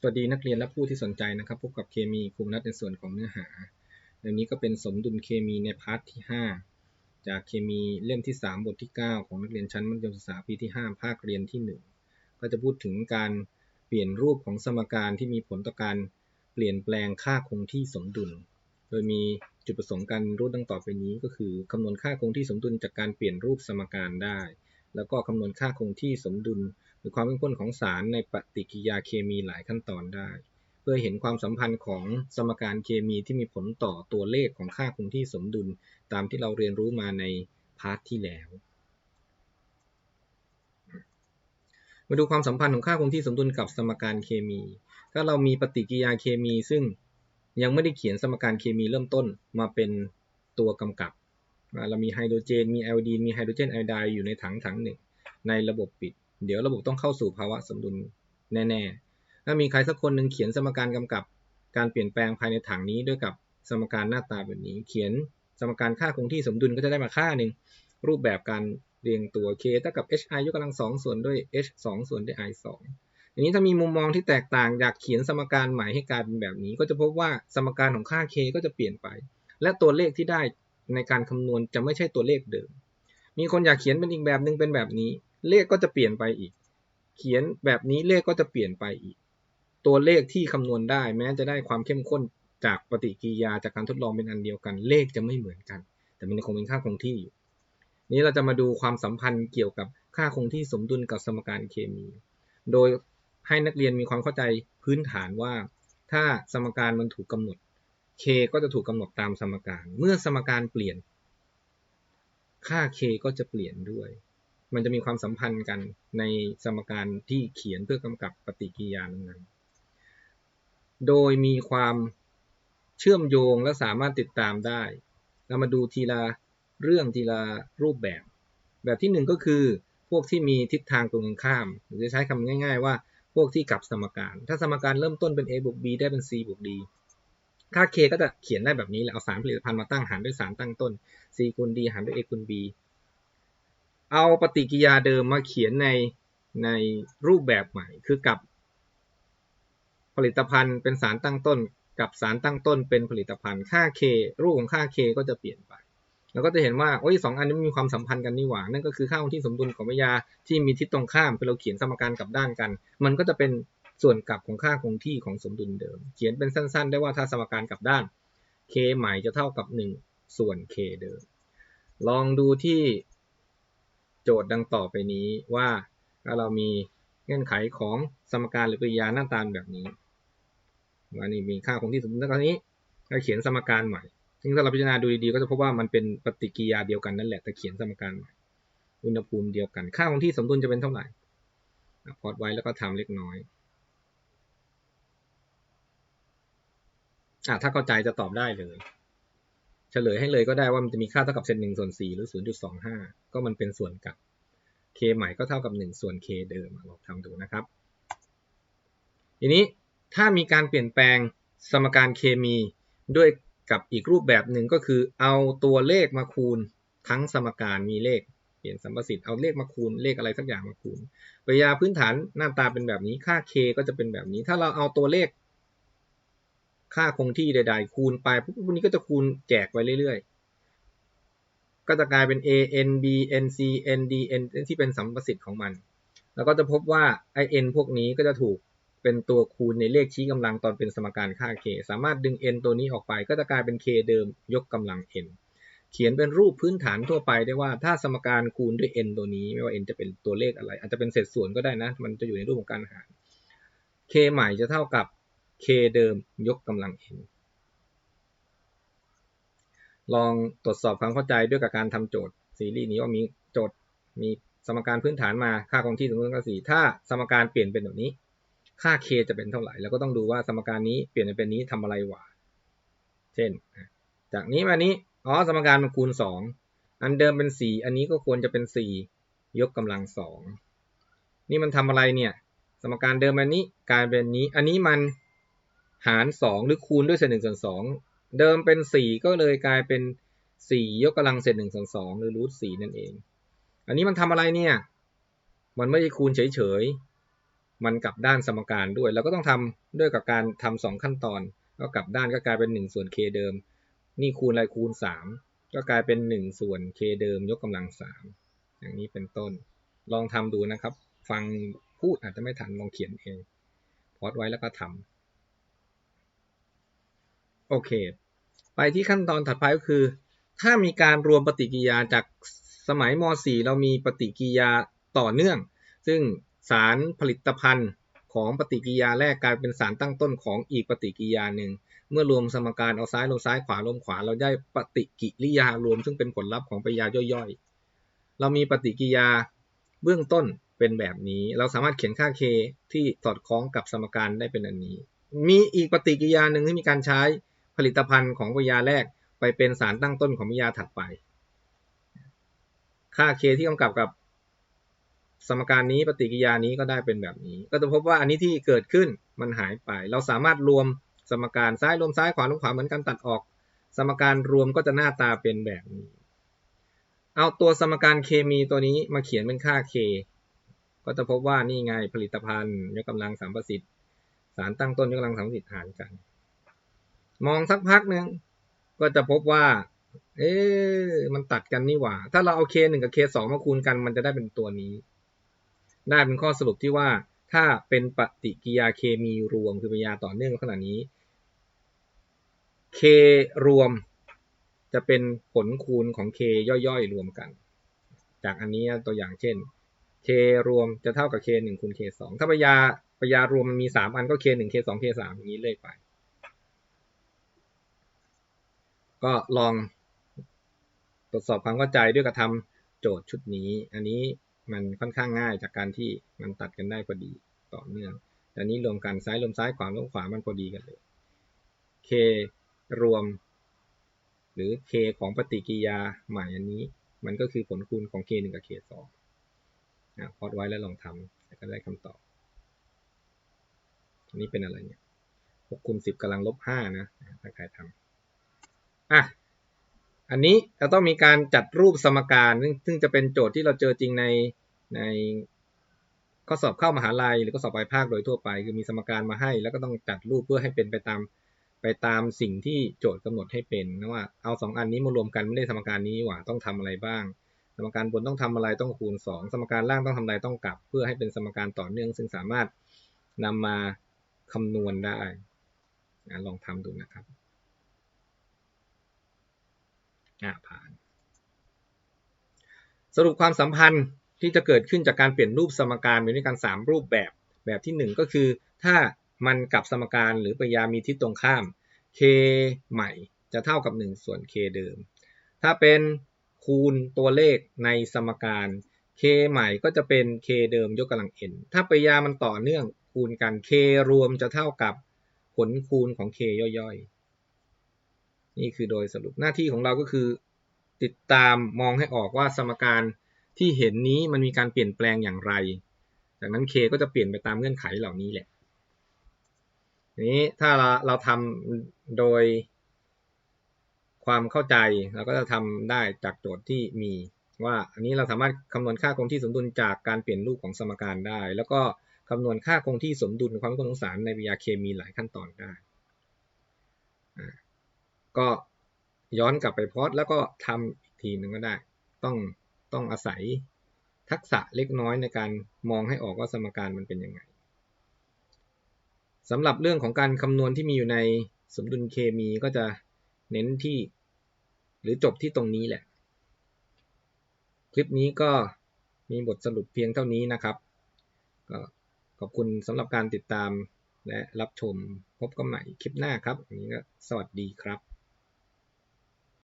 สวัสดีนักเรียนและผู้ที่สนใจนะครับ พบกับเคมีครูนัดในส่วนของเนื้อหาในนี้ก็เป็นสมดุลเคมีในพาร์ทที่ 5 จากเคมีเล่มที่ 3 บทที่ 9 ของนักเรียนชั้นมัธยมศึกษาปีที่ 5 ภาคเรียนที่ 1 ก็จะพูดถึงการเปลี่ยนรูปของสมการที่มีผลต่อการเปลี่ยนแปลงค่าคงที่สมดุล โดยมีจุดประสงค์การรูปดังต่อไปนี้ ก็คือคำนวณค่าคงที่สมดุลจากการเปลี่ยนรูปสมการได้ แล้วก็คำนวณค่าคงที่สมดุล หรือความเข้มข้นของสารในปฏิกิริยาเคมีหลายขั้นตอนได้ เพื่อเห็นความสัมพันธ์ของสมการเคมีที่มีผลต่อตัวเลขของค่าคงที่สมดุลตามที่เราเรียนรู้มาในพาร์ทที่แล้วมาดูความสัมพันธ์ของค่าคงที่สมดุลกับสมการเคมี ถ้าเรามีปฏิกิริยาเคมีซึ่งยังไม่ได้เขียนสมการเคมีเริ่มต้นมาเป็นตัวกำกับ เรามีไฮโดรเจน มีไอโอดีน มีไฮโดรเจนไอไดด์อยู่ในถังถังหนึ่งในระบบปิด เดี๋ยวระบบต้องเข้าสู่ภาวะสมดุลแน่ๆ ถ้ามีใครสักคนหนึ่งเขียนสมการกำกับการเปลี่ยนแปลงภายในถังนี้ด้วยกับสมการหน้าตาแบบนี้ เขียนสมการค่าคงที่สมดุลก็จะได้มาค่าหนึ่งรูปแบบการเรียงตัว k เท่ากับ hi ยกกำลังสองส่วนด้วย h 2ส่วนด้วย i 2อย่างนี้ถ้ามีมุมมองที่แตกต่างอยากเขียนสมการใหม่ให้กลายเป็นแบบนี้ ก็จะพบว่าสมการของค่า k ก็จะเปลี่ยนไป และตัวเลขที่ได้ในการคำนวณจะไม่ใช่ตัวเลขเดิม มีคนอยากเขียนเป็นอีกแบบหนึ่งเป็นแบบนี้ เลขก็จะเปลี่ยนไปอีก เขียนแบบนี้เลขก็จะเปลี่ยนไปอีก ตัวเลขที่คำนวณได้แม้จะได้ความเข้มข้นจากปฏิกิริยาจากการทดลองเป็นอันเดียวกัน เลขจะไม่เหมือนกัน แต่มันคงเป็นค่าคงที่อยู่ นี้เราจะมาดูความสัมพันธ์เกี่ยวกับค่าคงที่สมดุลกับสมการเคมี โดยให้นักเรียนมีความเข้าใจพื้นฐานว่า ถ้าสมการมันถูกกาหนด k ก็จะถูกกาหนดตามสมการ เมื่อสมการเปลี่ยน ค่า k ก็จะเปลี่ยนด้วย มันจะมีความสัมพันธ์กันในสมการที่เขียนเพื่อกำกับปฏิกิริยานั้นโดยมีความเชื่อมโยงและสามารถติดตามได้ เรามาดูทีละเรื่องทีละรูปแบบ แบบที่หนึ่งก็คือพวกที่มีทิศทางตรงกันข้าม หรือจะใช้คำง่าย ๆ ว่าพวกที่กลับสมการ ถ้าสมการเริ่มต้นเป็น a บวก b ได้เป็น c บวก d ค่า k ก็จะเขียนได้แบบนี้แหละเอาสารผลิตภัณฑ์มาตั้งหารด้วยสารตั้งต้น c คูณ d หารด้วย a คูณ b เอาปฏิกิริยาเดิมมาเขียนในในรูปแบบใหม่ คือกับผลิตภัณฑ์เป็นสารตั้งต้น กับสารตั้งต้นเป็นผลิตภัณฑ์ค่า k รูปของค่า k ก็จะเปลี่ยนไป แล้วก็จะเห็นว่าโอ้ยสองอันนี้มีความสัมพันธ์กันนี่หว่า นั่นก็คือค่าคงที่สมดุลของวิยาที่มีทิศตรงข้ามคือเราเขียนสมการกลับด้านกัน มันก็จะเป็นส่วนกลับของค่าคงที่ของสมดุลเดิม เขียนเป็นสั้น ๆ ได้ว่าถ้าสมการกลับด้าน k ใหม่จะเท่ากับ 1 ส่วน k เดิม ลองดูที่ โจทย์ดังต่อไปนี้ว่าถ้าเรามีเงื่อนไขของสมการหรือปริยาหน้าตาแบบนี้ว่านี่มีค่าคงที่สมดุลตอนนี้เราเขียนสมการใหม่ซึ่งถ้าเราพิจารณาดูดีๆก็จะพบว่ามันเป็นปฏิกิริยาเดียวกันนั่นแหละแต่เขียนสมการใหม่อุณหภูมิเดียวกัน ค่าคงที่สมดุลจะเป็นเท่าไหร่พอดไว้แล้วก็ทำเล็กน้อยอะถ้าเข้าใจจะตอบได้เลย เฉลยให้เลยก็ได้ว่ามันจะมีค่าเท่ากับเศษหนึ่งส่วนสี่หรือศูนย์จุดสองห้าก็มันเป็นส่วนกับ k ใหม่ก็เท่ากับหนึ่งส่วน k เดิมลองทำดูนะครับ ทีนี้ถ้ามีการเปลี่ยนแปลงสมการเคมีด้วยกับอีกรูปแบบหนึ่งก็คือเอาตัวเลขมาคูณทั้งสมการมีเลขเปลี่ยนสัมประสิทธิ์เอาเลขมาคูณเลขอะไรสักอย่างมาคูณปริยาพื้นฐานหน้าตาเป็นแบบนี้ค่า k ก็จะเป็นแบบนี้ ถ้าเราเอาตัวเลข ค่าคงที่ใดๆ คูณไปพวกนี้ก็จะคูณแจกไปเรื่อยๆ ก็จะกลายเป็น a n b n c n d n ที่เป็นสัมประสิทธิ์ของมัน แล้วก็จะพบว่าไอ n พวกนี้ก็จะถูกเป็นตัวคูณในเลขชี้กำลังตอนเป็นสมการค่า k สามารถดึง n ตัวนี้ออกไป ก็จะกลายเป็น k เดิมยกกำลัง n เขียนเป็นรูปพื้นฐานทั่วไปได้ว่าถ้าสมการคูณด้วย n ตัวนี้ ไม่ว่า n จะเป็นตัวเลขอะไร อาจจะเป็นเศษส่วนก็ได้นะ มันจะอยู่ในรูปของการหาร k ใหม่จะเท่ากับ k เดิมยกกำลัง n ลองตรวจสอบความเข้าใจด้วยกับการทำโจทย์ซีรีส์นี้ว่ามีโจทย์มีสมการพื้นฐานมาค่าคงที่สมมติก็สี่ถ้าสมการเปลี่ยนเป็นแบบนี้ ค่า k จะเป็นเท่าไหร่ แล้วก็ต้องดูว่าสมการนี้เปลี่ยนเป็นนี้ทำอะไรวะเช่น จากนี้มานี้อ๋อสมการมันคูณสองอันเดิมเป็นสี่อันนี้ก็ควรจะเป็นสี่ยกกำลังสองนี่มันทำอะไรเนี่ย สมการเดิมอันนี้กลายเป็นนี้ อันนี้มัน หาร 2 หรือคูณด้วยเศษ1ส่วน2เดิมเป็น 4 ก็เลยกลายเป็น 4 ยกกำลังเศษ1ส่วน2หรือรูท4นั่นเอง อันนี้มันทำอะไรเนี่ย มันไม่ได้คูณเฉยๆ มันกลับด้านสมการด้วย เราก็ต้องทำด้วยกับการทำสองขั้นตอน ก็กลับด้านก็กลายเป็น 1 ส่วน k เดิม นี่คูณอะไรคูณ 3 ก็กลายเป็น 1 ส่วน k เดิม ยกกำลัง 3 อย่างนี้เป็นต้น ลองทำดูนะครับ ฟังพูดอาจจะไม่ทันลองเขียนเองพอดไว้แล้วก็ทำ โอเค ไปที่ขั้นตอนถัดไปก็คือ ถ้ามีการรวมปฏิกิริยาจากสมัยม .4 เรามีปฏิกิริยาต่อเนื่อง ซึ่งสารผลิตภัณฑ์ของปฏิกิริยาแรกกลายเป็นสารตั้งต้นของอีกปฏิกิริยาหนึ่ง เมื่อรวมสมการเอาซ้ายลงซ้ายขวาลงขวา เราได้ปฏิกิริยารวมซึ่งเป็นผลลัพธ์ของปฏิกิริยาย่อยๆ เรามีปฏิกิริยาเบื้องต้นเป็นแบบนี้ เราสามารถเขียนค่า k ที่สอดคล้องกับสมการได้เป็นอันนี้ มีอีกปฏิกิริยาหนึ่งที่มีการใช้ ผลิตภัณฑ์ของปฏิยาแรกไปเป็นสารตั้งต้นของปฏิยาถัดไป ค่า k ที่กำกับกับสมการนี้ปฏิกิริยานี้ก็ได้เป็นแบบนี้ ก็จะพบว่าอันนี้ที่เกิดขึ้นมันหายไป เราสามารถรวมสมการซ้ายรวมซ้ายขวารวมขวาเหมือนกันตัดออก สมการรวมก็จะหน้าตาเป็นแบบนี้ เอาตัวสมการเคมีตัวนี้มาเขียนเป็นค่า k ก็จะพบว่านี่ไงผลิตภัณฑ์ยกกำลังสามประสิทธิ์สารตั้งต้นยกกำลังสามประสิทธิ์หารกัน มองสักพักหนึ่งก็จะพบว่า เอ๊มันตัดกันนี่หว่า ถ้าเราเอา k 1กับ k 2มาคูณกัน มันจะได้เป็นตัวนี้ ได้เป็นข้อสรุปที่ว่า ถ้าเป็นปฏิกิริยาเคมีรวมคือปฏิกิริยาต่อเนื่องขนาดนี้ K รวมจะเป็นผลคูณของ K ย่อยๆ รวมกัน จากอันนี้ตัวอย่างเช่น K รวมจะเท่ากับ K 1คูณ K 2ถ้าปฏิกิริยาปฏิกิริยารวมมันมี3อันก็ K 1 K 2 K 3อย่างนี้เลยไป ก็ลองตรวจสอบความเข้าใจด้วยกระทำโจทย์ชุดนี้ อันนี้มันค่อนข้างง่ายจากการที่มันตัดกันได้พอดีต่อเนื่องแต่นี้รวมกันซ้ายรวมซ้ายขวารวมขวามันพอดีกันเลย k รวม หรือ k ของปฏิกิริยาใหม่อันนี้ มันก็คือผลคูณของ k 1กับ k 2นะพอดไว้แล้วลองทำแล้วก็ได้คำตอบอันนี้เป็นอะไรเนี่ย6คูณ10กำลังลบ5นะถ้าใครทำ อะอันนี้เราต้องมีการจัดรูปสมการ ซึ่งจะเป็นโจทย์ที่เราเจอจริงในในข้อสอบเข้ามหาลัยหรือข้อสอบปลายภาคโดยทั่วไป คือมีสมการมาให้ แล้วก็ต้องจัดรูปเพื่อให้เป็นไปตามไปตามสิ่งที่โจทย์กำหนดให้เป็นนะว่าเอาสองอันนี้มารวมกันไม่ได้สมการนี้หว่าต้องทำอะไรบ้าง สมการบนต้องทำอะไรต้องคูณ 2 สมการล่างต้องทำอะไรต้องกลับ เพื่อให้เป็นสมการต่อเนื่อง ซึ่งสามารถนำมาคำนวณได้ลองทำดูนะครับ อ่าผ่าน สรุปความสัมพันธ์ที่จะเกิดขึ้นจากการเปลี่ยนรูปสมการมีด้วยกัน 3 รูปแบบ แบบที่ 1 ก็คือ ถ้ามันกับสมการหรือปริยามีทิศตรงข้าม k ใหม่จะเท่ากับ 1 ส่วน k เดิม ถ้าเป็นคูณตัวเลขในสมการ k ใหม่ก็จะเป็น k เดิมยกกำลัง n ถ้าปริยามันต่อเนื่องคูณกัน k รวมจะเท่ากับผลคูณของ k ย่อยๆ นี่คือโดยสรุปหน้าที่ของเราก็คือ ติดตามมองให้ออกว่าสมการที่เห็นนี้มันมีการเปลี่ยนแปลงอย่างไร จากนั้น k ก็จะเปลี่ยนไปตามเงื่อนไขเหล่านี้แหละนี้ถ้าเราเราทำโดยความเข้าใจเราก็จะทำได้จากโจทย์ที่มี ว่าอันนี้เราสามารถคำนวณค่าคงที่สมดุลจากการเปลี่ยนรูปของสมการได้ แล้วก็คำนวณค่าคงที่สมดุลความคงของสารในวิทยาเคมีหลายขั้นตอนได้ ก็ย้อนกลับไปพอดแล้วก็ทำอีกทีหนึ่งก็ได้ ต้องต้องอาศัยทักษะเล็กน้อยในการมองให้ออกว่าสมการมันเป็นยังไงสำหรับเรื่องของการคำนวณที่มีอยู่ในสมดุลเคมีก็จะเน้นที่ หรือจบที่ตรงนี้แหละ คลิปนี้ก็มีบทสรุปเพียงเท่านี้นะครับ ก็ขอบคุณสำหรับการติดตามและรับชมพบกันใหม่คลิปหน้าครับวันนี้ก็สวัสดีครับ